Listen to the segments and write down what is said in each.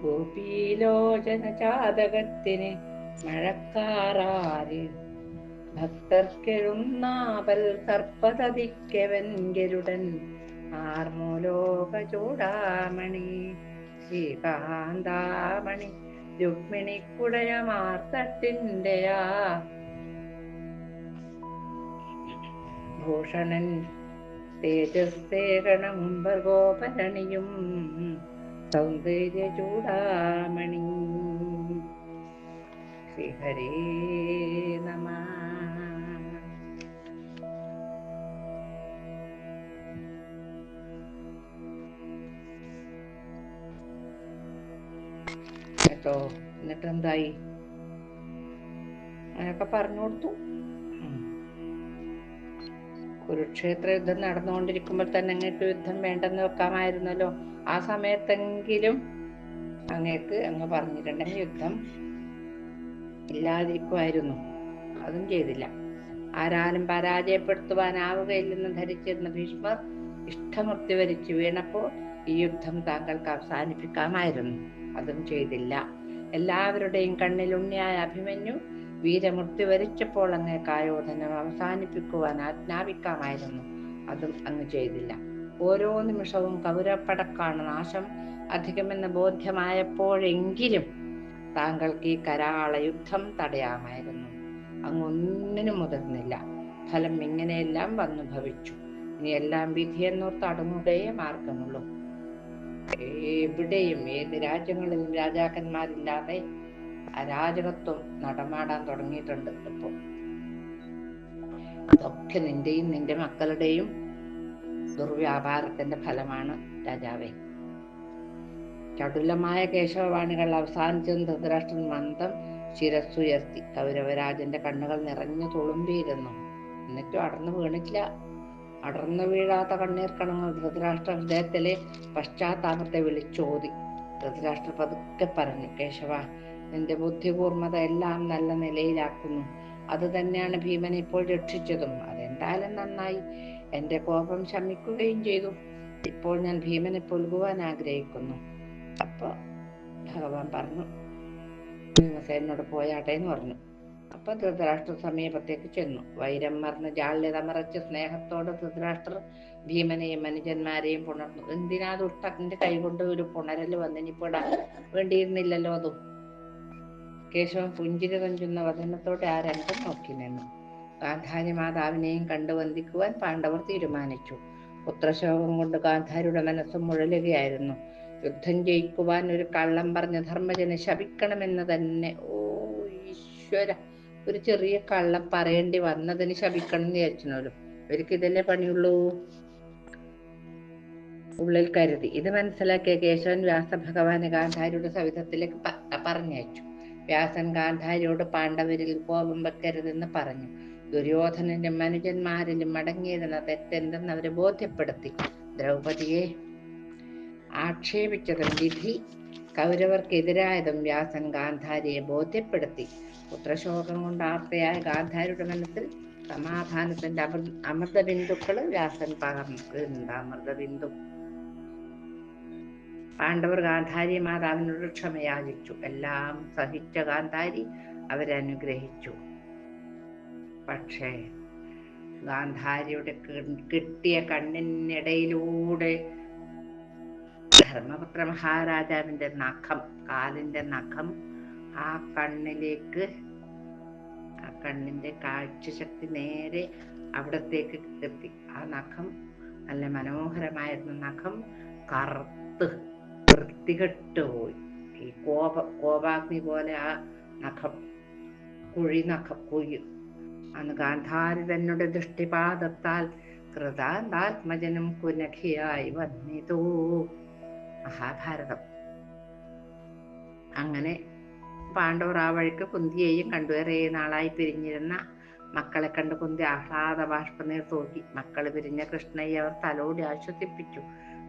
ഗോപീലോചന ചാതകത്തിന് മഴക്കാറാരി ഭക്തർക്കെഴുന്നാവൽ സർപ്പതതിക്കവൻകരുടൻ ആർമോലോക ചൂടാമണി ശ്രീകാന്താമണി രുക്മിണി കുടയമാർത്തട്ടിന്റെയാ ഭൂഷണൻ തേജസ്തേകണമുമ്പർ ഗോപരണിയും സൗന്ദര്യ ചൂടാമണി. ശ്രീഹരേ നമ. കേട്ടോ എന്നിട്ട് എന്തായി അങ്ങനെയൊക്കെ പറഞ്ഞു കൊടുത്തു കുരുക്ഷേത്ര യുദ്ധം നടന്നുകൊണ്ടിരിക്കുമ്പോൾ തന്നെ അങ്ങോട്ട് യുദ്ധം വേണ്ടെന്ന് വെക്കാമായിരുന്നല്ലോ. ആ സമയത്തെങ്കിലും അങ്ങേക്ക് അങ്ങ് പറഞ്ഞിട്ടുണ്ടെങ്കിൽ യുദ്ധം ഇല്ലാതിരിക്കുമായിരുന്നു. അതും ചെയ്തില്ല. ആരാലും പരാജയപ്പെടുത്തുവാനാവുകയില്ലെന്ന് ധരിച്ചിരുന്ന ഭീഷ്മർ ഇഷ്ടമൃത്യു വരിച്ചു വീണപ്പോൾ ഈ യുദ്ധം താങ്കൾക്ക് അവസാനിപ്പിക്കാമായിരുന്നു. അതും ചെയ്തില്ല. എല്ലാവരുടെയും കണ്ണിൽ ഉണ്ണിയായ അഭിമന്യു വീരമൃത്യു വരിച്ചപ്പോൾ അങ്ങേക്ക് ആയോധനം അവസാനിപ്പിക്കുവാൻ ആജ്ഞാപിക്കാമായിരുന്നു. അതും അങ്ങ് ചെയ്തില്ല. ഓരോ നിമിഷവും കൗരപ്പടക്കാണ് നാശം. അധികമെന്ന് ബോധ്യമായപ്പോഴെങ്കിലും താങ്കൾക്ക് ഈ കരാള യുദ്ധം തടയാമായിരുന്നു. അങ്ങൊന്നിനും മുതിർന്നില്ല. ഫലം ഇങ്ങനെയെല്ലാം വന്നു ഭവിച്ചു. ഇനി എല്ലാം വിധിയെന്നോർത്ത് അടങ്ങുകയേ മാർഗമുള്ളൂ. എവിടെയും ഏത് രാജ്യങ്ങളിലും രാജാക്കന്മാരില്ലാതെ അരാജകത്വം നടമാടാൻ തുടങ്ങിയിട്ടുണ്ട് ഇപ്പൊ ഇതൊക്കെ നിന്റെയും നിന്റെ മക്കളുടെയും ദുർവ്യാപാരത്തിന്റെ ഫലമാണ് രാജാവേ. ചടുലമായ കേശവവാണികൾ അവസാനിച്ചെന്ന് ധൃതരാഷ്ട്രൻ മന്ദം ശിരസ്സുയർത്തി കൗരവരാജന്റെ കണ്ണുകൾ നിറഞ്ഞു തുളുമ്പിയിരുന്നു. എന്നിട്ടും അടർന്നു വീണില്ല അടർന്നു വീഴാത്ത കണ്ണീർ കണങ്ങൾ ധൃതരാഷ്ട്ര ഹൃദയത്തിലെ പശ്ചാത്താപത്തെ വിളിച്ചോതി. ധൃതരാഷ്ട്ര പതുക്കെ പറഞ്ഞു കേശവ നിന്റെ ബുദ്ധികൂർമ്മത എല്ലാം നല്ല നിലയിലാക്കുന്നു. അത് തന്നെയാണ് ഭീമനെ ഇപ്പോൾ രക്ഷിച്ചതും. അതെന്തായാലും നന്നായി. എന്റെ കോപം ശമിക്കുകയും ചെയ്തു. ഇപ്പോൾ ഞാൻ ഭീമനെ പുൽകുവാൻ ആഗ്രഹിക്കുന്നു. അപ്പൊ ഭഗവാൻ പറഞ്ഞു ഭീമസേനോട് പോയാട്ടെ എന്ന് പറഞ്ഞു. അപ്പൊ ധൃതരാഷ്ട്ര സമീപത്തേക്ക് ചെന്നു. വൈരം മറന്ന് ജാള്യത മറച്ച് സ്നേഹത്തോടെ ധൃതരാഷ്ട്രർ ഭീമനെയും മനുജന്മാരെയും പുണർന്നു. എന്തിനാ ദുഷ്ടന്റെ കൈകൊണ്ട് ഒരു പുണരൽ വന്നിനിപ്പോടാ വേണ്ടിയിരുന്നില്ലല്ലോ? അതും കേശവൻ പുഞ്ചിരി തഞ്ചുന്ന വചനത്തോടെ ആ രംഗം നോക്കി നിന്നു. ഗാന്ധാരി മാതാവിനെയും കണ്ടു വന്ദിക്കുവാൻ പാണ്ഡവർ തീരുമാനിച്ചു. പുത്രശോകം കൊണ്ട് ഗാന്ധാരിയുടെ മനസ്സ് മുഴലുകയായിരുന്നു. യുദ്ധം ജയിക്കുവാൻ ഒരു കള്ളം പറഞ്ഞ ധർമ്മജനെ ശപിക്കണമെന്ന് തന്നെ ഓ ഈശ്വര ഒരു ചെറിയ കള്ളം പറയേണ്ടി വന്നതിന് ശപിക്കണം എന്ന് വിചാരിച്ചോലും ഇവർക്ക് ഇതല്ലേ പണിയുള്ളൂ? ഉള്ളിൽ കരുതി. ഇത് മനസ്സിലാക്കിയ കേശവൻ വ്യാസഭഗവാനെ ഗാന്ധാരിയുടെ സവിധത്തിലേക്ക് പറഞ്ഞയച്ചു. വ്യാസൻ ഗാന്ധാരിയോട് പാണ്ഡവരിൽ കോപം വെക്കരുതെന്ന് പറഞ്ഞു. ദുര്യോധനന്റെ മനുജന്മാരിലും മടങ്ങിയതിന് തെറ്റെന്തെന്ന് അവരെ ബോധ്യപ്പെടുത്തി. ദ്രൗപതിയെ ആക്ഷേപിച്ചതും വിധി കൗരവർക്കെതിരായതും വ്യാസൻ ഗാന്ധാരിയെ ബോധ്യപ്പെടുത്തി. പുത്രശോകം കൊണ്ട് ആർത്തയായ ഗാന്ധാരിയുടെ മനസ്സിൽ സമാധാനത്തിന്റെ അമൃ അമൃത ബിന്ദുക്കൾ വ്യാസൻ പകർന്നു എന്താ അമൃത ബിന്ദു പാണ്ഡവർ ഗാന്ധാരി മാതാവിനോട് ക്ഷമയാചിച്ചു. എല്ലാം സഹിച്ച ഗാന്ധാരി അവരനുഗ്രഹിച്ചു പക്ഷേ ഗാന്ധാരിയുടെ കിട്ടിയ കണ്ണിനിടയിലൂടെ ധർമ്മപുത്ര മഹാരാജാവിന്റെ നഖം കാലിന്റെ നഖം ആ കണ്ണിലേക്ക് ആ കണ്ണിന്റെ കാഴ്ചശക്തി നേരെ അവിടത്തേക്ക് എത്തി. ആ നഖം നല്ല മനോഹരമായിരുന്ന നഖം കറുത്ത് വൃത്തികെട്ട് പോയി. ഈ കോപ കോപാഗ്നി പോലെ ആ നഖം കുഴി നഖം കുഴി അന്ന് ഗാന്ധാരി തന്നെ ദൃഷ്ടിപാദത്താൽ കൃതാന്താത്മജനും കുനഖിയായി വന്നിതൂ. മഹാഭാരതം. അങ്ങനെ പാണ്ഡവർ ആ വഴിക്ക് കുന്തിയെയും കണ്ടു. നാളായി പിരിഞ്ഞിരുന്ന മക്കളെ കണ്ട് കുന്തി ആഹ്ലാദ ബാഷ്പനീർ തൂക്കി മക്കൾ പിരിഞ്ഞ കൃഷ്ണയെ അവർ തലോടി ആശ്വസിപ്പിച്ചു.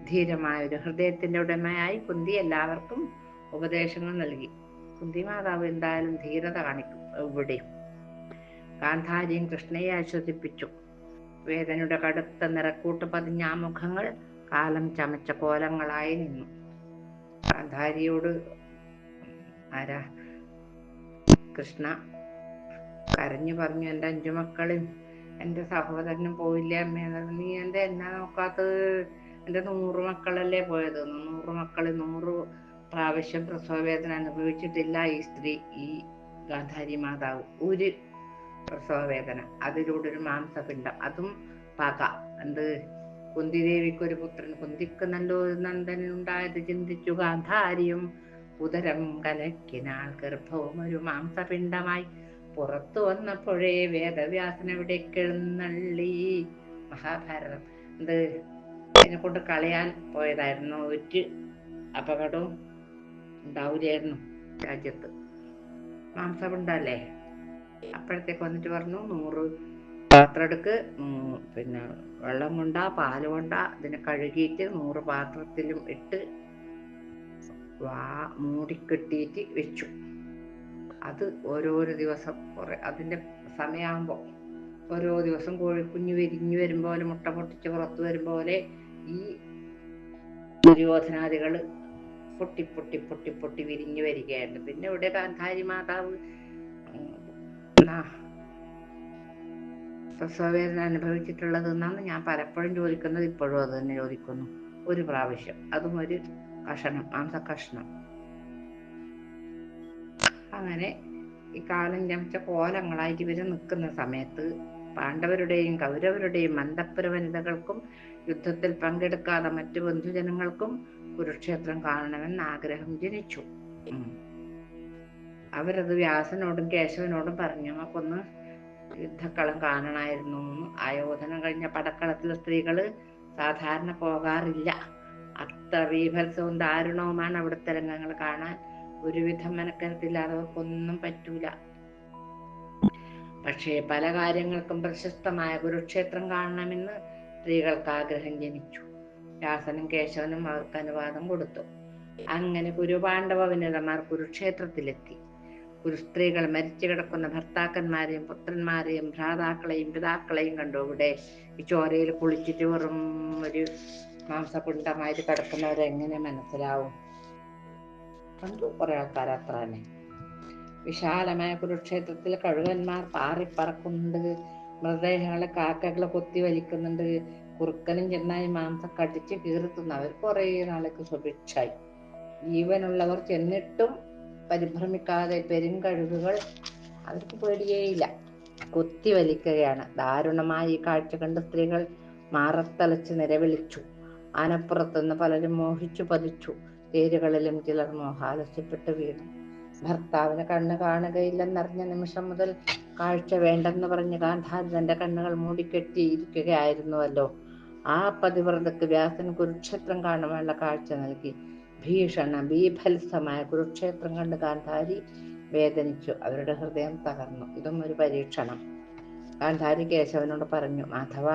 ധീരമായ ഒരു ഹൃദയത്തിന്റെ ഉടമയായി കുന്തി എല്ലാവർക്കും ഉപദേശങ്ങൾ നൽകി. കുന്തി മാതാവ് എന്തായാലും ധീരത കാണിക്കും എവിടെയും. ഗാന്ധാരിയും കൃഷ്ണയെ ആശ്വസിപ്പിച്ചു. വേദനയുടെ കടുത്ത നിറക്കൂട്ട് പതിഞ്ഞ മുഖങ്ങൾ കാലം ചമച്ച കോലങ്ങളായി നിന്നു. ഗാന്ധാരിയോട് ആരാ? കൃഷ്ണ കരഞ്ഞു പറഞ്ഞു എന്റെ അഞ്ചു മക്കളും എന്റെ സഹോദരനും പോയില്ല അമ്മേ? നീ എന്റെ എന്നാ നോക്കാത്തത്? എന്റെ നൂറ് മക്കളല്ലേ പോയത്? നൂറ് മക്കൾ നൂറ് പ്രാവശ്യം പ്രസവവേദന അനുഭവിച്ചിട്ടില്ല ഈ സ്ത്രീ ഈ ഗാന്ധാരി മാതാവ്. ഒരു പ്രസവവേദന. അതിലൂടെ ഒരു മാംസപിണ്ഡം. അതും പക. എന്ത് കുന്തിദേവിക്ക് ഒരു പുത്രൻ. കുന്തിക്ക് നല്ലൊരു നന്ദനുണ്ടായത് ചിന്തിച്ചു ഗാന്ധാരിയും ഉദരം കലക്കിനാൾ ഗർഭവും ഒരു മാംസപിണ്ഡമായി. പുറത്തു വന്നപ്പോഴേ വേദവ്യാസൻ എവിടെ എഴുന്നള്ളി. മഹാഭാരതം. എന്ത് അതിനെ കൊണ്ട് കളയാൻ പോയതായിരുന്നു. ഒരു അപകടവും ഉണ്ടാവില്ലായിരുന്നു രാജ്യത്ത്. മാംസമുണ്ടല്ലേ അപ്പോഴത്തേക്ക് വന്നിട്ട് പറഞ്ഞു നൂറ് പാത്രം എടുക്ക്. പിന്നെ വെള്ളം കൊണ്ട പാൽ കൊണ്ട ഇതിനെ കഴുകിയിട്ട് നൂറ് പാത്രത്തിലും ഇട്ട് വാ മൂടിക്കെട്ടിയിട്ട് വെച്ചു. അത് ഓരോരോ ദിവസം കുറെ അതിന്റെ സമയമാകുമ്പോൾ ഓരോ ദിവസം കോഴിക്കുഞ്ഞ് വിരിഞ്ഞു വരും പോലെ മുട്ട പൊട്ടിച്ച് പുറത്ത് വരും പോലെ ഈ ദുര്യോധനാദികൾ പൊട്ടി പൊട്ടി പൊട്ടി പൊട്ടി വിരിഞ്ഞു വരികയായിരുന്നു. പിന്നെ ഇവിടെ ഗാന്ധാരി മാതാവ് പ്രസവവേദന അനുഭവിച്ചിട്ടുള്ളത് എന്നാണ് ഞാൻ പലപ്പോഴും ചോദിക്കുന്നത് ഇപ്പോഴും അത് തന്നെ ചോദിക്കുന്നു. ഒരു പ്രാവശ്യം. അതും ഒരു കഷണം മാംസ കഷ്ണം അങ്ങനെ ഈ കാലം ജമിച്ച കോലങ്ങളായിട്ട് ഇവർ നിൽക്കുന്ന സമയത്ത് പാണ്ഡവരുടെയും കൗരവരുടെയും മന്ദപ്പുര വനിതകൾക്കും യുദ്ധത്തിൽ പങ്കെടുക്കാതെ മറ്റു ബന്ധുജനങ്ങൾക്കും കുരുക്ഷേത്രം കാണണമെന്ന് ആഗ്രഹം ജനിച്ചു. അവരത് വ്യാസനോടും കേശവനോടും പറഞ്ഞു നമുക്കൊന്ന് യുദ്ധക്കളം കാണണമായിരുന്നു. ആയോധനം കഴിഞ്ഞ പടക്കളത്തിലെ സ്ത്രീകൾ സാധാരണ പോകാറില്ല. അത്ര ബീഭത്സവും ദാരുണവുമാണ് അവിടുത്തെ രംഗങ്ങൾ കാണാൻ. ഒരുവിധം മെനക്കരുത്തില്ലാത്തവർക്കൊന്നും പറ്റൂല. പക്ഷേ പല കാര്യങ്ങൾക്കും പ്രശസ്തമായ കുരുക്ഷേത്രം കാണണമെന്ന് സ്ത്രീകൾക്ക് ആഗ്രഹം ജനിച്ചു. വ്യാസനും കേശവനും അവർക്ക് അനുവാദം കൊടുത്തു. അങ്ങനെ കുരുപാണ്ഡവ വനിതമാർ കുരുക്ഷേത്രത്തിലെത്തി. ഒരു സ്ത്രീകൾ മരിച്ചു കിടക്കുന്ന ഭർത്താക്കന്മാരെയും പുത്രന്മാരെയും ഭ്രാതാക്കളെയും പിതാക്കളെയും കണ്ടു. ഇവിടെ ഈ ചോരയിൽ കുളിച്ചിട്ട് വെറും ഒരു മാംസപിണ്ഡമായിട്ട് കിടക്കുന്നവരെ എങ്ങനെ മനസ്സിലാവും? കണ്ടു കുറെ ആൾക്കാർ അത്ര തന്നെ വിശാലമായ കുരുക്ഷേത്രത്തിൽ കഴുകന്മാർ പാറിപ്പറക്കുന്നുണ്ട്. മൃതദേഹങ്ങളെ കാക്കകളെ കൊത്തി വലിക്കുന്നുണ്ട്. കുറുക്കനും ചെന്നായി മാംസം കടിച്ച് അവർ കുറെ നാളേക്ക് സുഭിക്ഷായി. ജീവനുള്ളവർ ചെന്നിട്ടും പരിഭ്രമിക്കാതെ പെരുങ്കഴുകുകൾ അവർക്ക് പേടിയേയില്ല. കൊത്തി വലിക്കുകയാണ്. ദാരുണമായി ഈ കാഴ്ച കണ്ട് സ്ത്രീകൾ മാറത്തലച്ച് നിലവിളിച്ചു. ആനപ്പുറത്തുനിന്ന് പലരും മോഹിച്ചു പതിച്ചു. തേരുകളിലും ചിലർ മോഹാലസ്യപ്പെട്ട് വീണു. ഭർത്താവിന് കണ്ണ് കാണുകയില്ലെന്നറിഞ്ഞ നിമിഷം മുതൽ കാഴ്ച വേണ്ടെന്ന് പറഞ്ഞ് ഗാന്ധാരി തന്റെ കണ്ണുകൾ മൂടിക്കെട്ടി മൂടിക്കെട്ടിയിരിക്കുകയായിരുന്നുവല്ലോ. ആ പതിവ്രതക്ക് വ്യാസൻ കുരുക്ഷേത്രം കാണുവാനുള്ള കാഴ്ച നൽകി. ഭീഷണ ബീഭത്സമായ കുരുക്ഷേത്രം കണ്ട് ഗാന്ധാരി വേദനിച്ചു. അവരുടെ ഹൃദയം തകർന്നു. ഇതും ഒരു പരീക്ഷണം. ഗാന്ധാരി കേശവനോട് പറഞ്ഞു മാധവ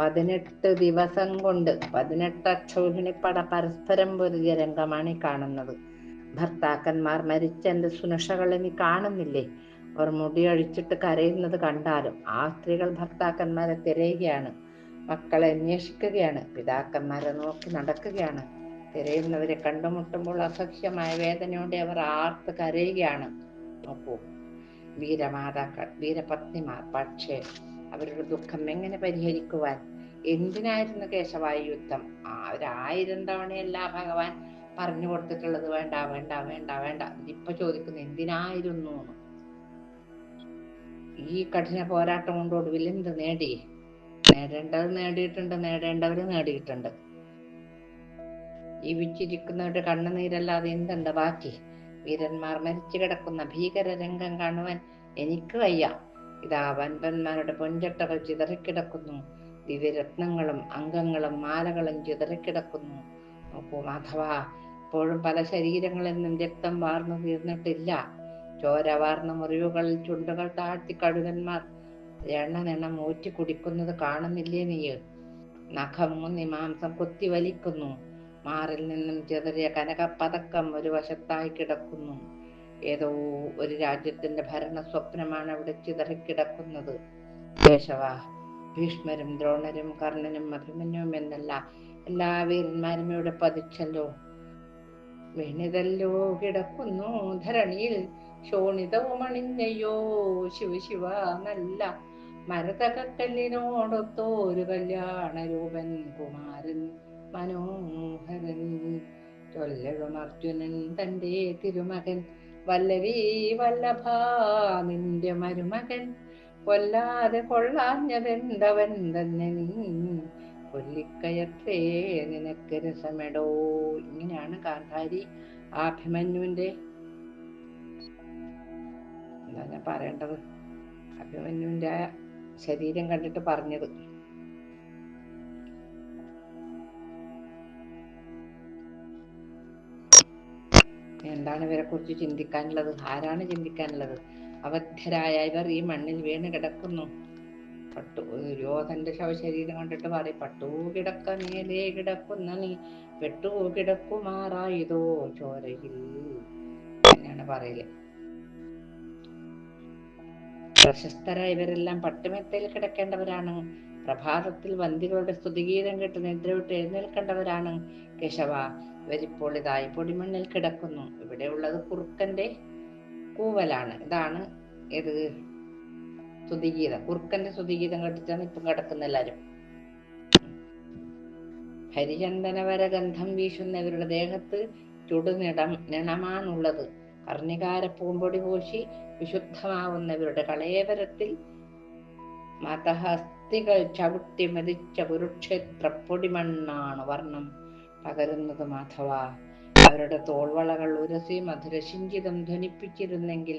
പതിനെട്ട് ദിവസം കൊണ്ട് പതിനെട്ട് അക്ഷൗഹിണിപ്പട പരസ്പരം പൊരുതിയ രംഗമാണ് ഈ കാണുന്നത്. ഭർത്താക്കന്മാർ മരിച്ച എന്റെ സുനക്ഷകൾ നീ കാണുന്നില്ലേ? അവർ മുടിയഴിച്ചിട്ട് കരയുന്നത് കണ്ടാലും ആ സ്ത്രീകൾ ഭർത്താക്കന്മാരെ തിരയുകയാണ്. മക്കളെ അന്വേഷിക്കുകയാണ്. പിതാക്കന്മാരെ നോക്കി നടക്കുകയാണ്. തിരയുന്നവരെ കണ്ടുമുട്ടുമ്പോൾ അസഹ്യമായ വേദനയോടെ അവർ ആർത്ത് കരയുകയാണ്. നോക്കൂ വീരമാതാക്കൾ വീരപത്നിമാർ പക്ഷേ അവരുടെ ദുഃഖം എങ്ങനെ പരിഹരിക്കുവാൻ? എന്തിനായിരുന്നു കേശവായ യുദ്ധം? അവരായിരം തവണയല്ല ഭഗവാൻ പറഞ്ഞു കൊടുത്തിട്ടുള്ളത്. വേണ്ട വേണ്ട വേണ്ട വേണ്ട. ഇപ്പൊ ചോദിക്കുന്നു എന്തിനായിരുന്നു. ഈ കഠിന പോരാട്ടം കൊണ്ട് ഒടുവിൽ എന്ത് നേടി? നേടേണ്ടത് നേടിയിട്ടുണ്ട് നേടേണ്ടവര് നേടിയിട്ടുണ്ട്. ജീവിച്ചിരിക്കുന്നവരുടെ കണ്ണുനീരല്ലാതെ എന്തുണ്ട് ബാക്കി? വീരന്മാർ മരിച്ചു കിടക്കുന്ന ഭീകര രംഗം കാണുവാൻ എനിക്ക് വയ്യ. ഇതാ വൻപന്മാരുടെ പൊഞ്ചട്ടകൾ ചിതറിക്കിടക്കുന്നു. ദിവ്യരത്നങ്ങളും അംഗങ്ങളും മാലകളും ചിതറിക്കിടക്കുന്നു. നോക്കൂ മാധവ ഇപ്പോഴും പല ശരീരങ്ങളിൽ നിന്നും രക്തം വാർന്നു തീർന്നിട്ടില്ല. ചോര വാർന്ന മുറിവുകളിൽ ചുണ്ടുകൾ താഴ്ത്തി കഴുകന്മാർ എണ്ണനെണ്ണം ഊറ്റി കുടിക്കുന്നത് കാണുന്നില്ലേ നീ നഖം മുന്നി മാംസം കൊത്തി വലിക്കുന്നു. മാറിൽ നിന്നും ചെറിയ കനകപ്പതക്കം ഒരു വശത്തായി കിടക്കുന്നു. ഏതോ ഒരു രാജ്യത്തിന്റെ ഭരണ സ്വപ്നമാണ് അവിടെ ചിതറിക്കിടക്കുന്നത്. കേശവ ഭീഷ്മരും ദ്രോണരും കർണനും അഭിമന്യുവും എന്നല്ല എല്ലാ വീരന്മാരും ഇവിടെ പതിച്ചല്ലോ. വിണിതല്ലോ കിടക്കുന്നു ധരണിയിൽ. ശോണിതവുമണിഞ്ഞയ്യോ ശിവ ശിവ നല്ല മരതകക്കല്ലിനോടൊത്തോരു കല്യാണ രൂപൻ കുമാരൻ മനോഹരൻ ചൊല്ലഴും അർജുനൻ തന്റെ തിരുമകൻ. വല്ലവീ വല്ലഭ നിന്റെ മരുമകൻ. കൊല്ലാതെ കൊള്ളാഞ്ഞതെന്തവൻ തന്നെ നീ. കൊല്ലിക്കയത്രേ നിനക്ക് രസമെടോ. ഇങ്ങനെയാണ് കാന്താരി അഭിമന്യുവിന്റെ എന്താ ഞാൻ പറയേണ്ടത്? അഭിമന്യുവിന്റെ ആ ശരീരം കണ്ടിട്ട് പറഞ്ഞത്. എന്താണ് ഇവരെ കുറിച്ച് ചിന്തിക്കാനുള്ളത്? ആരാണ് ചിന്തിക്കാനുള്ളത്? അവധരായ ഇവർ ഈ മണ്ണിൽ വീണ് കിടക്കുന്നു. പട്ടു യോധന്റെ ശവശരീരം കണ്ടിട്ട് പറയും പട്ടു കിടക്ക മേലേ കിടക്കുന്ന നീ പെട്ടു കിടക്കുമാറായതോ ചോരയിൽ തന്നെയാണ് പറയൽ. പ്രശസ്തരായ ഇവരെല്ലാം പട്ടുമെത്തയിൽ കിടക്കേണ്ടവരാണ്. പ്രഭാതത്തിൽ വന്തികളുടെ സ്തുതിഗീതം കേട്ട് നിദ്ര വിട്ട് എഴുന്നേൽക്കേണ്ടവരാണ്. കേശവ ഇവരിപ്പോൾ ഇതായി പൊടിമണ്ണിൽ കിടക്കുന്നു. ഇവിടെയുള്ളത് കുറുക്കന്റെ കൂവലാണ്. ഇതാണ് ഇത് സ്തുതിഗീതം കുറുക്കന്റെ സ്തുതിഗീതം കേട്ടിട്ടാണ് ഇപ്പം കിടക്കുന്ന എല്ലാരും ഹരിചന്ദനവര ഗന്ധം വീശുന്ന ഇവരുടെ ദേഹത്ത് ചുടുനിടം നിണമാണുള്ളത്. കർണികാര പൂമ്പൊടി പൂശി വിശുദ്ധമാവുന്നവരുടെ കളേവരത്തിൽ മതഹസ്തികൾ ചവിട്ടി മെതിച്ച കുരുക്ഷേത്ര പൊടിമണ്ണാണ് വർണം. പകരുന്നത് അഥവാ അവരുടെ തോൾവളകൾ ഉരസി മധുരശിഞ്ചിതം ധ്വനിപ്പിച്ചിരുന്നെങ്കിൽ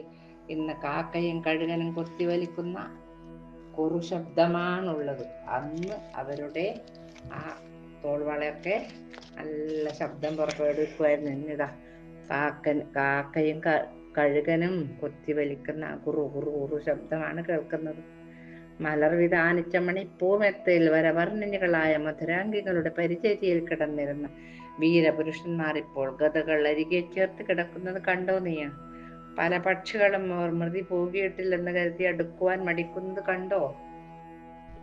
ഇന്ന് കാക്കയും കഴുകനും കൊത്തിവലിക്കുന്ന കുറുശബ്ദമാണുള്ളത്. അന്ന് അവരുടെ ആ തോൾവളയൊക്കെ നല്ല ശബ്ദം പുറപ്പെടുവിക്കുമായിരുന്നു. എന്നിതാ കാക്കൻ കാക്കയും കഴുകനും കൊത്തിവലിക്കുന്ന കുറു കുറു കുറു ശബ്ദമാണ് കേൾക്കുന്നത്. മലർ വിധാനിച്ച മണിപ്പൂമെത്തയിൽ വരവർണനികളായ മധുരാംഗികളുടെ പരിചര്യയിൽ കിടന്നിരുന്ന. വീരപുരുഷന്മാർ ഇപ്പോൾ ഗതകൾ അരികെ ചേർത്ത് കിടക്കുന്നത് കണ്ടോ നീയ? പല പക്ഷികളും അവർ മൃതി പോകിയിട്ടില്ലെന്ന് കരുതി അടുക്കുവാൻ മടിക്കുന്നത് കണ്ടോ?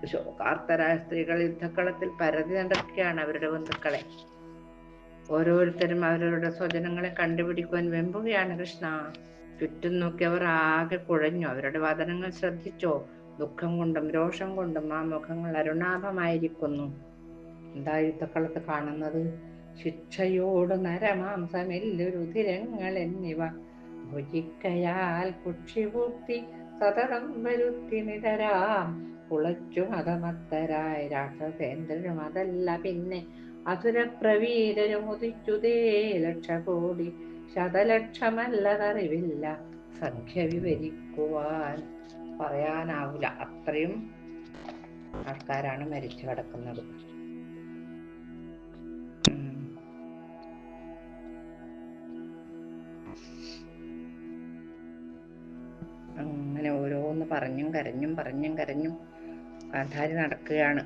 ശോകാർത്തരായ സ്ത്രീകൾ യുദ്ധക്കളത്തിൽ പരതി നടക്കുകയാണ് അവരുടെ ബന്ധുക്കളെ. ഓരോരുത്തരും അവരവരുടെ സ്വജനങ്ങളെ കണ്ടുപിടിക്കുവാൻ വെമ്പുകയാണ് കൃഷ്ണ. ചുറ്റും നോക്കി അവർ ആകെ കുഴഞ്ഞു. അവരുടെ വദനങ്ങൾ ശ്രദ്ധിച്ചോ? ദുഃഖം കൊണ്ടും രോഷം കൊണ്ടും ആ മുഖങ്ങൾ അരുണാഭമായിരിക്കുന്നു. എന്താ യുദ്ധക്കളത്ത് കാണുന്നത്? ശിക്ഷയോട് നരമാംസമെല്ലുരുതിരങ്ങൾ എന്നിവ ഭുജിക്കയാൽ കുക്ഷിപൂർത്തി സതതം വരുത്തി നിതരാം കുളച്ചു മതമത്തരായ രാക്ഷസേന്ദ്രനും അതല്ല പിന്നെ അസുരപ്രവീരരും ഉദിച്ചുതേ ലക്ഷകോടി ശതലക്ഷമല്ലതറിവില്ല. സംഖ്യ വിവരിക്കുവാൻ പറയാനാവില്ല അത്രയും ആൾക്കാരാണ് മരിച്ചു കിടക്കുന്നത്. അങ്ങനെ ഓരോന്ന് പറഞ്ഞും കരഞ്ഞും പറഞ്ഞും കരഞ്ഞും ഗാന്ധാരി നടക്കുകയാണ്.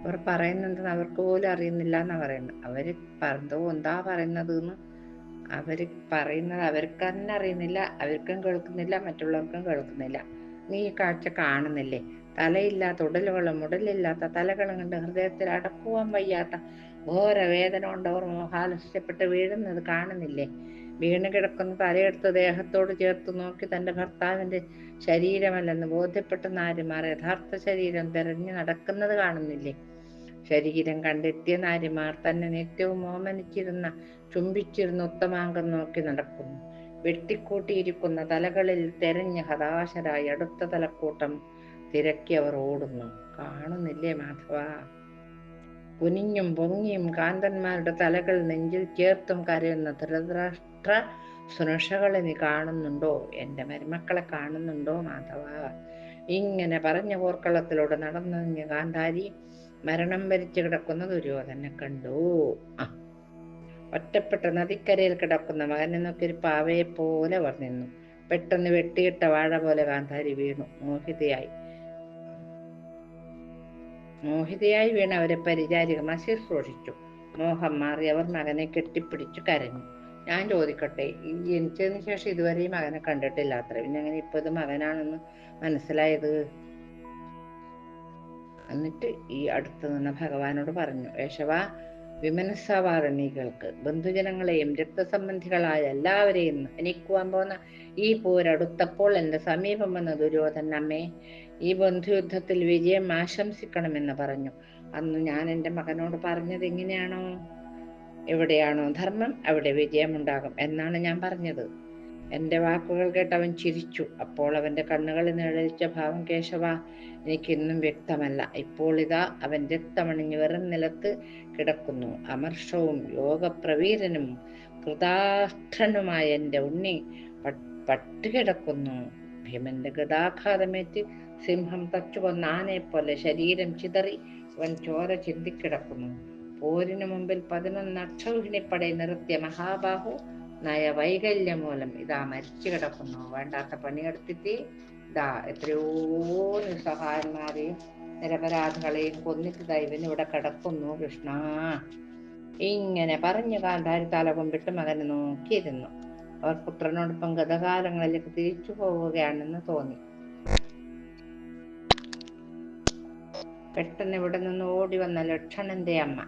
അവർ പറയുന്നത് അവർക്ക് പോലും അറിയുന്നില്ല എന്നാ പറയുന്നത്. അവർ പറഞ്ഞോ എന്താ പറയുന്നത് എന്ന് അവർ പറയുന്നത് അവർക്ക് തന്നെ അറിയുന്നില്ല അവർക്കും കേൾക്കുന്നില്ല മറ്റുള്ളവർക്കും കേൾക്കുന്നില്ല. നീ ഈ കാഴ്ച കാണുന്നില്ലേ? തലയില്ലാത്ത ഉടലുകളും ഉടലില്ലാത്ത തലകളും കണ്ട് ഹൃദയത്തിൽ അടക്കുവാൻ വയ്യാത്ത ഘോര വേദന കൊണ്ട് അവർ മോഹാലസ്യപ്പെട്ട് വീഴുന്നത് കാണുന്നില്ലേ? വീണ് കിടക്കുന്ന തലയെടുത്ത് ദേഹത്തോട് ചേർത്ത് നോക്കി തന്റെ ഭർത്താവിന്റെ ശരീരമല്ലെന്ന് ബോധ്യപ്പെട്ട നാരിമാർ യഥാർത്ഥ ശരീരം തെരഞ്ഞു നടക്കുന്നത് കാണുന്നില്ലേ? ശരീരം കണ്ടെത്തിയ നാരിമാർ തന്നെ നിത്യവും ഓമനിച്ചിരുന്ന ചുംബിച്ചിരുന്ന ഉത്തമാംഗം നോക്കി നടക്കുന്നു. വെട്ടിക്കൂട്ടിയിരിക്കുന്ന തലകളിൽ തെരഞ്ഞ് ഹതാശരായി അടുത്ത തലക്കൂട്ടം തിരക്കി അവർ ഓടുന്നു. കാണുന്നില്ലേ മാധവ? കുനിഞ്ഞും പൊങ്ങിയും കാന്തന്മാരുടെ തലകൾ നെഞ്ചിൽ ചേർത്തും കരയുന്ന ധൃതരാഷ്ട്ര സുരക്ഷകളെ നീ കാണുന്നുണ്ടോ? എന്റെ മരുമക്കളെ കാണുന്നുണ്ടോ മാധവ? ഇങ്ങനെ പറഞ്ഞ പോർക്കളത്തിലൂടെ നടന്നു ഗാന്ധാരി മരണം വരിച്ചു കിടക്കുന്ന ദുര്യോധനെ കണ്ടു. ആ. ഒറ്റപ്പെട്ട നദിക്കരയിൽ കിടക്കുന്ന മകനെ നോക്കി ഒരു പാവയെ പോലെ അവർ നിന്നു പെട്ടെന്ന് വെട്ടിയിട്ട വാഴ പോലെ ഗാന്ധാരി വീണു. മോഹിതയായി. മോഹിതയായി വീണ് അവരെ പരിചാരികമാർ ശുശ്രൂഷിച്ചു മോഹം മാറി അവർ മകനെ കെട്ടിപ്പിടിച്ചു കരഞ്ഞു. ഞാൻ ചോദിക്കട്ടെ ഈ ജനിച്ചതിന് ശേഷം ഇതുവരെയും മകനെ കണ്ടിട്ടില്ല അത്ര പിന്നെ അങ്ങനെ ഇപ്പൊ ഇത് മകനാണെന്ന് മനസ്സിലായത്? എന്നിട്ട് ഈ അടുത്ത് നിന്ന് ഭഗവാനോട് പറഞ്ഞു യേശവ വിമനസാവാരണീകൾക്ക് ബന്ധുജനങ്ങളെയും രക്തസംബന്ധികളായ എല്ലാവരെയും അനിക്കുവാൻ പോന്ന ഈ പോരടുത്തപ്പോൾ എന്റെ സമീപം വന്ന ദുര്യോധൻ ഈ ബന്ധുയുദ്ധത്തിൽ വിജയം ആശംസിക്കണമെന്ന് പറഞ്ഞു. അന്ന് ഞാൻ എന്റെ മകനോട് പറഞ്ഞത് എങ്ങനെയാണോ? എവിടെയാണോ ധർമ്മം അവിടെ വിജയമുണ്ടാകും എന്നാണ് ഞാൻ പറഞ്ഞത്. എന്റെ വാക്കുകൾ കേട്ട് അവൻ ചിരിച്ചു. അപ്പോൾ അവന്റെ കണ്ണുകളിൽ നിഴലിച്ച ഭാവം കേശവ എനിക്കിന്നും വ്യക്തമല്ല. ഇപ്പോൾ ഇതാ അവൻ രക്തമണിഞ്ഞ് വെറും നിലത്ത് കിടക്കുന്നു. അമർഷവും യോഗപ്രവീരനും കൃതാഷ്ഠനുമായ എന്റെ ഉണ്ണി പട്ടുകിടക്കുന്നു. ഭീമന്റെ ഗതാഘാതമേറ്റ് സിംഹം തച്ചുകൊന്ന ആനയെപ്പോലെ പോലെ ശരീരം ചിതറി അവൻ ചോര ചിന്തിക്കിടക്കുന്നു. പോരിനു മുമ്പിൽ പതിനൊന്ന് അക്ഷൗഹിണിപ്പടയെ നിർത്തിയ മഹാബാഹു നയ വൈകല്യം മൂലം ഇതാ മരിച്ചു കിടക്കുന്നു. വേണ്ടാത്ത പണിയെടുത്തിട്ട് ഇതാ എത്രയോ നിസ്സഹായന്മാരെയും നിരപരാധികളെയും കൊന്നിട്ട് ദൈവന് ഇവിടെ കിടക്കുന്നു കൃഷ്ണ. ഇങ്ങനെ പറഞ്ഞു കാന്താരി തല കൊമ്പിട്ട് മകനെ നോക്കിയിരുന്നു. അവർ പുത്രനോടൊപ്പം ഗതകാലങ്ങളിലേക്ക് തിരിച്ചു പോവുകയാണെന്ന് തോന്നി. പെട്ടെന്ന് ഇവിടെ നിന്ന് ഓടി വന്ന ലക്ഷണന്റെ അമ്മ.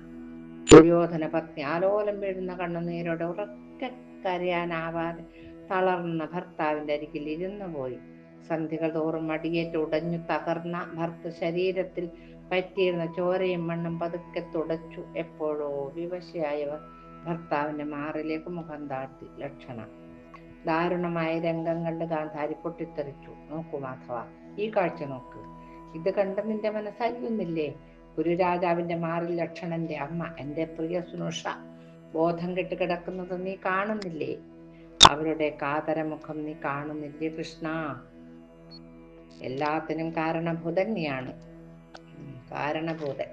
ദുര്യോധന പത്നി ആലോലം വീഴുന്ന കണ്ണുനീരോടെ ഉറക്കെ കരയാനാവാതെ തളർന്ന ഭർത്താവിന്റെ അരികിൽ ഇരുന്നു പോയി. സന്ധികൾ തോറും അടിയേറ്റ് ഉടഞ്ഞു തകർന്ന ഭർത്ത ശരീരത്തിൽ പറ്റിയിരുന്ന ചോരയും മണ്ണും പതുക്കെ തുടച്ചു. എപ്പോഴോ വിവശയായവർ ഭർത്താവിന്റെ മാറിലേക്ക് മുഖം താഴ്ത്തി. ലക്ഷണം ദാരുണമായ രംഗം കണ്ട് ഗാന്ധാരി പൊട്ടിത്തെറിച്ചു. നോക്കൂ മാധവ ഈ കാഴ്ച നോക്ക്. ഇത് കണ്ട് നിന്റെ മനസ്സറിയുന്നില്ലേ ഗുരുരാജാവിന്റെ മാറിൽ ലക്ഷണന്റെ അമ്മ എന്റെ പ്രിയ സുനുഷ. ബോധം കെട്ട് കിടക്കുന്നത് നീ കാണുന്നില്ലേ? അവരുടെ കാതരമുഖം നീ കാണുന്നില്ലേ കൃഷ്ണ? എല്ലാത്തിനും കാരണഭൂതൻ നീയാണ് കാരണഭൂതൻ.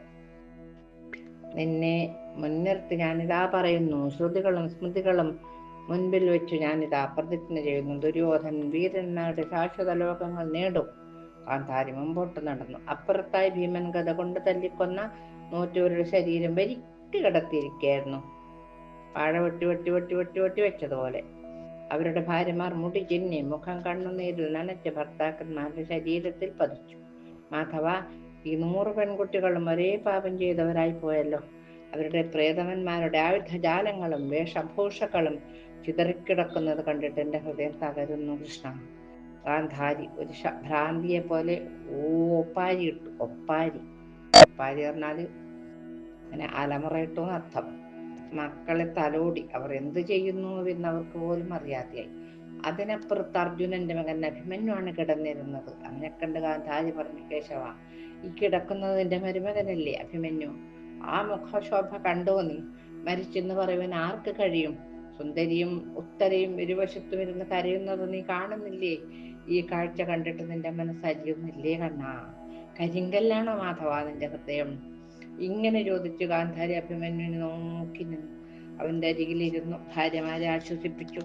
നിന്നെ മുൻനിർത്തി ഞാനിതാ പറയുന്നു. ശ്രുതികളും സ്മൃതികളും മുൻപിൽ വെച്ചു ഞാനിതാ പ്രതിജ്ഞ ചെയ്യുന്നു. ദുര്യോധൻ വീരന്മാരുടെ ശാശ്വത ലോകങ്ങൾ നേടും. കാന്താരി മുമ്പോട്ട് നടന്നു. അപ്പുറത്തായി ഭീമൻ കഥ കൊണ്ട് തല്ലിക്കൊന്ന നൂറ്റൂരുടെ ശരീരം വരിക്ക് കിടത്തിയിരിക്കുകയായിരുന്നു. വാഴ വെട്ടി വെട്ടി വെട്ടി വെട്ടി വെട്ടി വെച്ചതുപോലെ. അവരുടെ ഭാര്യമാർ മുടി ചിന്നി മുഖം കണ്ണുനീരിൽ നനച്ച ഭർത്താക്കന്മാരുടെ ശരീരത്തിൽ പതിച്ചു. മാധവ ഈ നൂറ് പെൺകുട്ടികളും ഒരേ പാപം ചെയ്തവരായി പോയല്ലോ. അവരുടെ പ്രേതവന്മാരുടെ ആയുധജാലങ്ങളും വേഷഭൂഷകളും ചിതറിക്കിടക്കുന്നത് കണ്ടിട്ട് എന്റെ ഹൃദയം തകരുന്നു കൃഷ്ണ. ഗാന്ധാരി ഒരു ഭ്രാന്തിയെ പോലെ ഒപ്പാരി ഇട്ടു. ഒപ്പാരി. ഒപ്പാരി പറഞ്ഞാൽ അങ്ങനെ അലമുറയിട്ടു എന്നർത്ഥം. മക്കളെ തലോടി. അവർ എന്ത് ചെയ്യുന്നു എന്ന് അവർക്ക് പോലും അറിയാതെയായി. അതിനപ്പുറത്ത് അർജുനന്റെ മകൻ അഭിമന്യുവാണ് കിടന്നിരുന്നത്. അവനെ കണ്ട് ഗാന്ധാരി പറഞ്ഞു കേശവ ഈ കിടക്കുന്നത് എന്റെ മരുമകനല്ലേ അഭിമന്യു? ആ മുഖശോഭ കണ്ടോ നീ? മരിച്ചെന്ന് പറയുവാൻ ആർക്ക് കഴിയും? സുന്ദരിയും ഉത്തരയും ഇരുവശത്തും ഇരുന്ന് കരയുന്നത് നീ കാണുന്നില്ലേ? ഈ കാഴ്ച കണ്ടിട്ട് നിന്റെ മനസ്സരിയുന്നില്ലേ കണ്ണാ? കരിങ്കല്ലാണോ മാധവ നിന്റെ ഹൃദയം? ഇങ്ങനെ ചോദിച്ചു ഗാന്ധാരി അഭിമന്യുവിനെ നോക്കി നിന്നു. അവന്റെ അരികിലിരുന്നു. ഭാര്യമാരെ ആശ്വസിപ്പിച്ചു.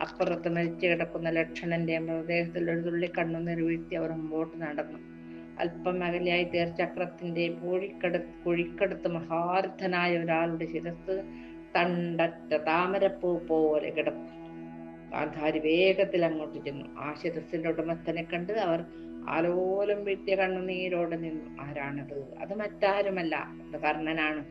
അപ്പുറത്ത് മരിച്ചു കിടക്കുന്ന ലക്ഷണന്റെ മൃതദേഹത്തിൽ ഒരു തുള്ളി കണ്ണുനീർ വീഴ്ത്തി അവർ മുമ്പോട്ട് നടന്നു. അല്പം അകലെയായി തേർച്ചക്രത്തിന്റെ പൂഴിക്കടുത്ത് കുഴിക്കടുത്ത് മഹാർദ്ധനായ ഒരാളുടെ ശിരസ് തണ്ടറ്റ താമരപ്പൂ പോലെ കിടന്നു. ഗാന്ധാരി വേഗത്തിൽ അങ്ങോട്ട് ചെന്നു. ആ ശിരസിന്റെ ഉടമസ്ഥനെ കണ്ട് അവർ ആലോലം വീട്ടിയ കണ്ണുനീരോടെ നിന്നു. ആരാണത്? അത് മറ്റാരുമല്ല. അത് കർണനാണ്.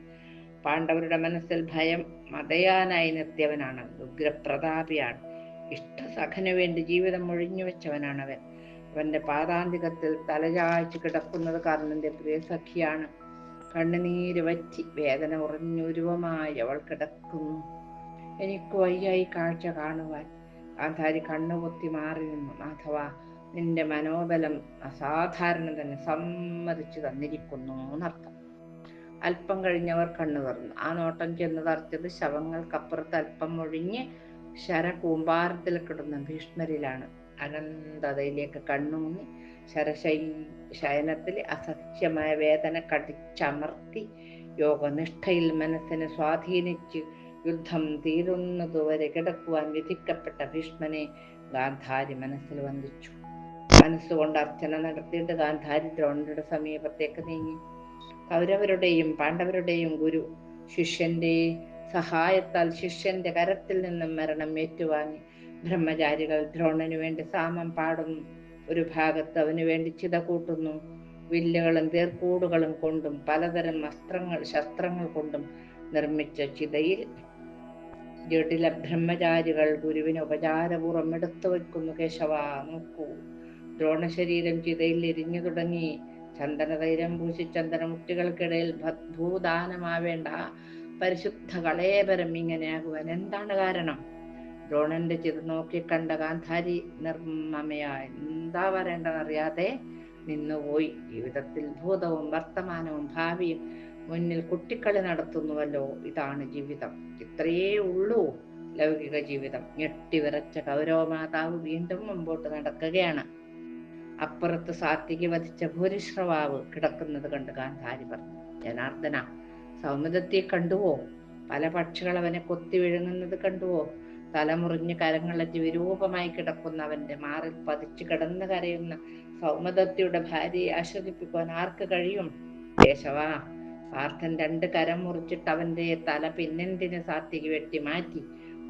പാണ്ഡവരുടെ മനസ്സിൽ ഭയം മതയാനായി നിർത്തിയവനാണ്. ഉഗ്രപ്രതാപിയാണ്. ഇഷ്ടസഖനു വേണ്ടി ജീവിതം ഒഴിഞ്ഞു വെച്ചവനാണ് അവൻ അവന്റെ പാതാന്തികത്തിൽ തലചായ്ച്ചു കിടക്കുന്നത് കർണന്റെ പ്രിയ സഖിയാണ്. കണ്ണുനീര് വറ്റി വേദന ഉറഞ്ഞുരുവമായി അവൾ കിടക്കുന്നു. എനിക്ക് വയ്യായി കാഴ്ച കാണുവാൻ. ഗാന്ധാരി കണ്ണുപൊത്തി മാറി നിന്നു. മാധവ നിന്റെ മനോബലം അസാധാരണം തന്നെ സമ്മതിച്ചു തന്നിരിക്കുന്നു എന്നർത്ഥം. അല്പം കഴിഞ്ഞവർ കണ്ണു തുറന്നു. ആ നോട്ടം ചെന്ന് തറച്ചത് ശവങ്ങൾക്കപ്പുറത്ത് അല്പം ഒഴിഞ്ഞ് ശരകൂമ്പാരത്തിൽ കിടന്ന ഭീഷ്മരിലാണ്. അനന്തതയിലേക്ക് കണ്ണൂന്നി ശരശൈ ശയനത്തിൽ അസഹ്യമായ വേദന കടിച്ചമർത്തി യോഗനിഷ്ഠയിൽ മനസ്സിനെ സ്വാധീനിച്ച് യുദ്ധം തീരുന്നതുവരെ കിടക്കുവാൻ വിധിക്കപ്പെട്ട ഭീഷ്മനെ ഗാന്ധാരി മനസ്സിൽ വന്ദിച്ചു. മനസ്സുകൊണ്ട് അർച്ചന നടത്തിയിട്ട് ഗാന്ധാരി ദ്രോണരുടെ സമീപത്തേക്ക് നീങ്ങി. കൗരവരുടെയും പാണ്ഡവരുടെയും ഗുരു ശിഷ്യന്റെ സഹായത്താൽ ശിഷ്യന്റെ കരത്തിൽ നിന്നും മരണം ഏറ്റുവാങ്ങി. ബ്രഹ്മചാരികൾ ദ്രോണനു വേണ്ടി സാമം പാടുന്നു. ഒരു ഭാഗത്ത് അവന് വേണ്ടി ചിത കൂട്ടുന്നു. വില്ലുകളും തേർക്കൂടുകളും കൊണ്ടും പലതരം വസ്ത്രങ്ങൾ ശസ്ത്രങ്ങൾ കൊണ്ടും നിർമ്മിച്ച ചിതയിൽ ജഡില ബ്രഹ്മചാരികൾ ഗുരുവിന് ഉപചാരപൂർവം എടുത്തു വയ്ക്കുന്നു കേശവ നോക്കൂ. ദ്രോണശരീരം ചിതയിൽ എരിഞ്ഞു തുടങ്ങി. ചന്ദനതൈലം പൂശി ചന്ദനമുട്ടികൾക്കിടയിൽ ഭൂദാനമാവേണ്ട പരിശുദ്ധ കളയപരം ഇങ്ങനെയാകുവാൻ എന്താണ് കാരണം? ദ്രോണന്റെ ചിത നോക്കി കണ്ട ഗാന്ധാരി നിർമ്മമയ എന്താ പറയേണ്ടതറിയാതെ നിന്നുപോയി. ജീവിതത്തിൽ ഭൂതവും വർത്തമാനവും ഭാവിയും മുന്നിൽ കുട്ടിക്കളി നടത്തുന്നുവല്ലോ. ഇതാണ് ജീവിതം. ഇത്രയേ ഉള്ളൂ ലൗകിക ജീവിതം. ഞെട്ടിവിറച്ച കൗരവമാതാവ് വീണ്ടും മുമ്പോട്ട് നടക്കുകയാണ്. അപ്പുറത്ത് സാത്വികി വധിച്ച ഭൂരിശ്രവാവ് കിടക്കുന്നത് കണ്ട് ഗാന്ധാരി പറഞ്ഞു ജനാർദ്ദന സൗമ്യതത്തെ കണ്ടുവോ? പല പക്ഷികൾ അവനെ കൊത്തി വിഴുങ്ങുന്നത് കണ്ടുവോ? തലമുറിഞ്ഞ് കരങ്ങളെ വിരൂപമായി കിടക്കുന്ന അവന്റെ മാറിൽ പതിച്ചു കിടന്ന് കരയുന്ന സൗമദത്തിയുടെ ഭാര്യയെ ആശ്വസിപ്പിക്കുവാൻ ആർക്ക് കഴിയും? കേശവ പാർത്ഥൻ രണ്ട് കരം മുറിച്ചിട്ട് അവന്റെ തല പിന്നെന്തിന് സാത്തിക്ക് വെട്ടി മാറ്റി.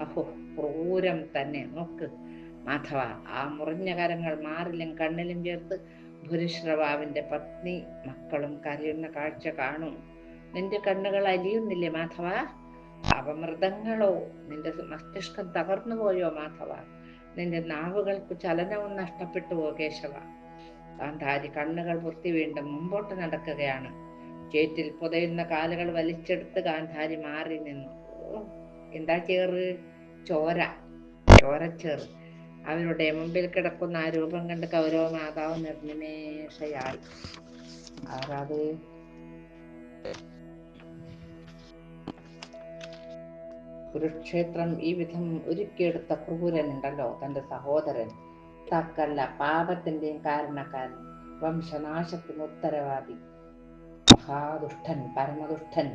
അഹോ ക്രൂരം തന്നെ നോക്ക്. മാധവ ആ മുറിഞ്ഞ കരങ്ങൾ മാറിലും കണ്ണിലും ചേർത്ത് ഭുരിശ്രവാവിന്റെ പത്നി മക്കളും കരയുന്ന കാഴ്ച കാണും. നിന്റെ കണ്ണുകൾ അലിയുന്നില്ലേ മാധവ? അപമൃതങ്ങളോ നിന്റെ മസ്തിഷ്കം തകർന്നു പോയോ മാധവ? നിന്റെ നാവുകൾക്ക് ചലനവും നഷ്ടപ്പെട്ടുവോ കേശവ? കാന്താരി കണ്ണുകൾ പൊത്തി വീണ്ടും മുമ്പോട്ട് നടക്കുകയാണ്. ചേറ്റിൽ പുതയുന്ന കാലുകൾ വലിച്ചെടുത്ത് കാന്താരി മാറി നിന്നു. എന്താ ചേറ്? ചോര. ചോരച്ചേറ്. അവരുടെ മുമ്പിൽ കിടക്കുന്ന ആ രൂപം കണ്ട് കൗരവ മാതാവ് നിർനിമേഷയായി. ആരാത്? കുരുക്ഷേത്രം ഈ വിധം ഒരുക്കിയെടുത്ത ക്രൂരനുണ്ടല്ലോ തന്റെ സഹോദരൻ. തക്കല്ല പാപത്തിന്റെയും കാരണക്കാരൻ. വംശനാശത്തിന് ഉത്തരവാദി. മഹാദുഷ്ടൻ പരമദുഷ്ടൻ.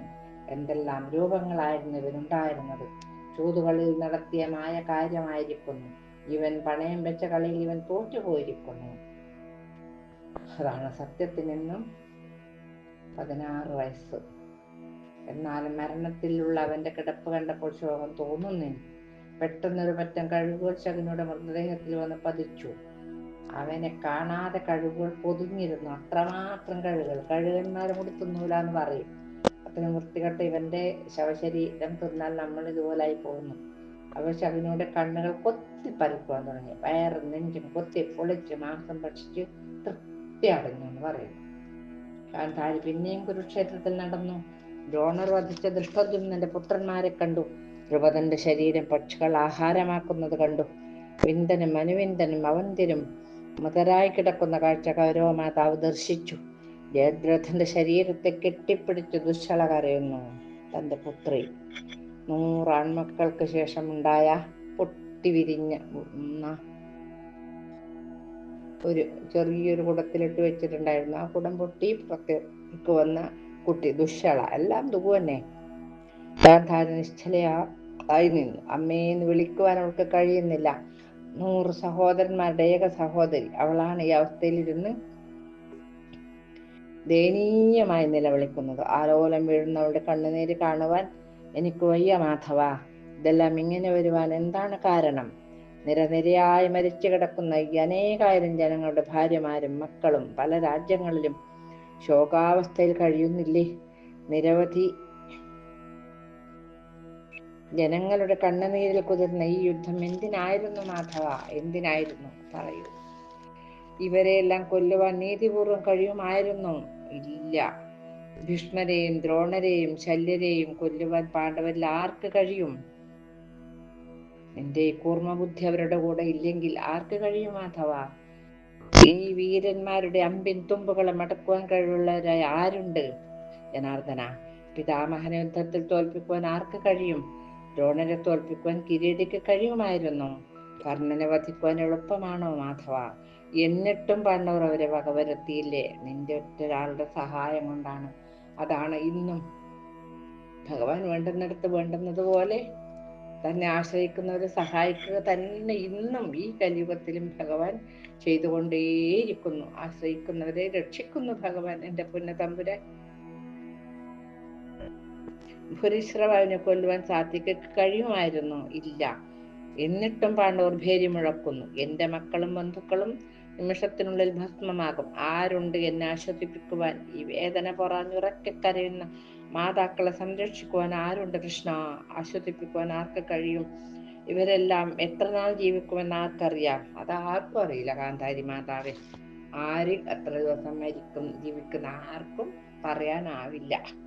എന്തെല്ലാം രൂപങ്ങളായിരുന്നു ഇവനുണ്ടായിരുന്നത്? ചൂതുകളിൽ നടത്തിയ മായ കാര്യമായിരിക്കുന്നു. ഇവൻ പണയം വെച്ച കളിയിൽ ഇവൻ തോറ്റുപോയിരിക്കുന്നു. അതാണ് സത്യത്തിനെന്നും പതിനാറ് വയസ്സ്. എന്നാൽ മരണത്തിലുള്ള അവന്റെ കിടപ്പ് കണ്ടപ്പോൾ ശോകം തോന്നുന്നില്ല പെട്ടെന്നൊരു പറ്റം കഴുകുകൾ ശകുനിയുടെ മൃതദേഹത്തിൽ വന്ന് പതിച്ചു. അവനെ കാണാതെ കഴുകുകൾ പൊതിഞ്ഞിരുന്നു. അത്രമാത്രം കഴുകുകൾ കഴുകന്മാരെ കൂടി തിന്നൂല എന്ന് പറയും. അത്രയും വൃത്തികെട്ട ഇവന്റെ ശവശരീരം തിന്നാൽ നമ്മൾ ഇതുപോലായി പോകുന്നു. അവ ശകുനിയുടെ കണ്ണുകൾ കൊത്തി പരക്കുവാൻ തുടങ്ങി. വയറും നെഞ്ചും കൊത്തി പൊളിച്ച് മാംസം ഭക്ഷിച്ച് തൃപ്തി അടഞ്ഞു എന്ന് പറയുന്നു. കാന്താരി പിന്നെയും കുരുക്ഷേത്രത്തിൽ നടന്നു. ദ്രോണർ വധിച്ച ദൃഷ്ടദ്യുമ്നന്റെ പുത്രന്മാരെ കണ്ടു. ദ്രുപദന്റെ ശരീരം പക്ഷികൾ ആഹാരമാക്കുന്നത് കണ്ടു. വിന്ദനും അനുവിന്ദനും അവന്തിരും മുതരായി കിടക്കുന്ന കാഴ്ച കൗരവ മാതാവ് ദർശിച്ചു. ജയദ്രഥന്റെ ശരീരത്തെ കെട്ടിപ്പിടിച്ച് ദുശ്ശള കരയുന്നു തന്റെ പുത്രി. നൂറ് ശേഷം ശേഷമുണ്ടായ പൊട്ടിവിരിഞ്ഞ ഒരു ചെറിയൊരു കുടത്തിലിട്ട് വെച്ചിട്ടുണ്ടായിരുന്നു. ആ കുടം പൊട്ടി പുറത്തേക്ക് വന്ന കുട്ടി ദുശ്ശള എല്ലാം ദുഃഖ തന്നെ. ഗാന്ധാരി നിശ്ചലയായി നിന്നു. അമ്മയെന്ന് വിളിക്കുവാൻ അവൾക്ക് കഴിയുന്നില്ല. നൂറ് സഹോദരന്മാരുടെ ഏക സഹോദരി. അവളാണ് ഈ അവസ്ഥയിലിരുന്ന് ദയനീയമായി നിലവിളിക്കുന്നത്. ആലോലം വീഴുന്നവളുടെ കണ്ണുനീര് കാണുവാൻ എനിക്ക് വയ്യ മാധവ ഇതെല്ലാം ഇങ്ങനെ വരുവാൻ എന്താണ് കാരണം? നിരനിരയായി മരിച്ചു കിടക്കുന്ന ഈ അനേകായിരം ജനങ്ങളുടെ ഭാര്യമാരും മക്കളും പല രാജ്യങ്ങളിലും ശോകാവസ്ഥയിൽ കഴിയുന്നില്ലേ? നിരവധി ജനങ്ങളുടെ കണ്ണുനീരിൽ കുതിർന്ന ഈ യുദ്ധം എന്തിനായിരുന്നു മാധവ? എന്തിനായിരുന്നു? പറയൂ. ഇവരെയെല്ലാം കൊല്ലുവാൻ നീതിപൂർവം കഴിയുമായിരുന്നു? ഇല്ല. ഭീഷ്മരെയും ദ്രോണരെയും ശല്യരെയും കൊല്ലുവാൻ പാണ്ഡവരിൽ ആർക്ക് കഴിയും? നിന്റെ കൂർമ്മബുദ്ധി അവരുടെ കൂടെ ഇല്ലെങ്കിൽ ആർക്ക് കഴിയും മാധവ ഈ വീരന്മാരുടെ അമ്പിൻ തുമ്പുകളെ മടക്കുവാൻ കഴിവുള്ളവരായ ആരുണ്ട്? ജനാർദ്ദന പിതാമഹന യുദ്ധത്തിൽ തോൽപ്പിക്കുവാൻ ആർക്ക് കഴിയും? ദ്രോണരെ തോൽപ്പിക്കുവാൻ കിരീടിക്ക് കഴിയുമായിരുന്നു. കർണനെ വധിക്കുവാൻ എളുപ്പമാണോ മാധവ എന്നിട്ടും പാണ്ഡവർ അവരെ വകവരുത്തിയില്ലേ? നിന്റെ ഒറ്റ ഒരാളുടെ സഹായം കൊണ്ടാണ് അതാണ് ഇന്നും ഭഗവാൻ വേണ്ടുന്നിടത്ത് വേണ്ടുന്നത് പോലെ തന്നെ ആശ്രയിക്കുന്നവരെ സഹായിക്കുക തന്നെ ഇന്നും ഈ കലിയുഗത്തിലും ഭഗവാൻ ചെയ്തുകൊണ്ടേയിരിക്കുന്നു. ആശ്രയിക്കുന്നവരെ രക്ഷിക്കുന്നു ഭഗവാൻ എന്റെ പുന്ന തമ്പുരാൻ. ഭുരിശ്രവാവിനെ കൊല്ലുവാൻ സാത്വികക്ക് കഴിയുമായിരുന്നു. ഇല്ല. എന്നിട്ടും പാണ്ഡവർ ഭേരി മുഴക്കുന്നു എന്റെ മക്കളും ബന്ധുക്കളും നിമിഷത്തിനുള്ളിൽ ഭസ്മമാകും. ആരുണ്ട് എന്നെ ആശ്വസിപ്പിക്കുവാൻ? ഈ വേദന പൊറാഞ്ഞുറക്കെ കരയുന്ന മാതാക്കളെ സംരക്ഷിക്കുവാൻ ആരുണ്ട് കൃഷ്ണ? ആശ്വസിപ്പിക്കുവാൻ ആർക്ക് കഴിയും? ഇവരെല്ലാം എത്ര നാൾ ജീവിക്കുമെന്ന് ആർക്കറിയാം? അത് ആർക്കും അറിയില്ല കാന്താരി മാതാവേ. ആര് എത്ര ദിവസം മരിക്കും ജീവിക്കുന്ന ആർക്കും പറയാനാവില്ല.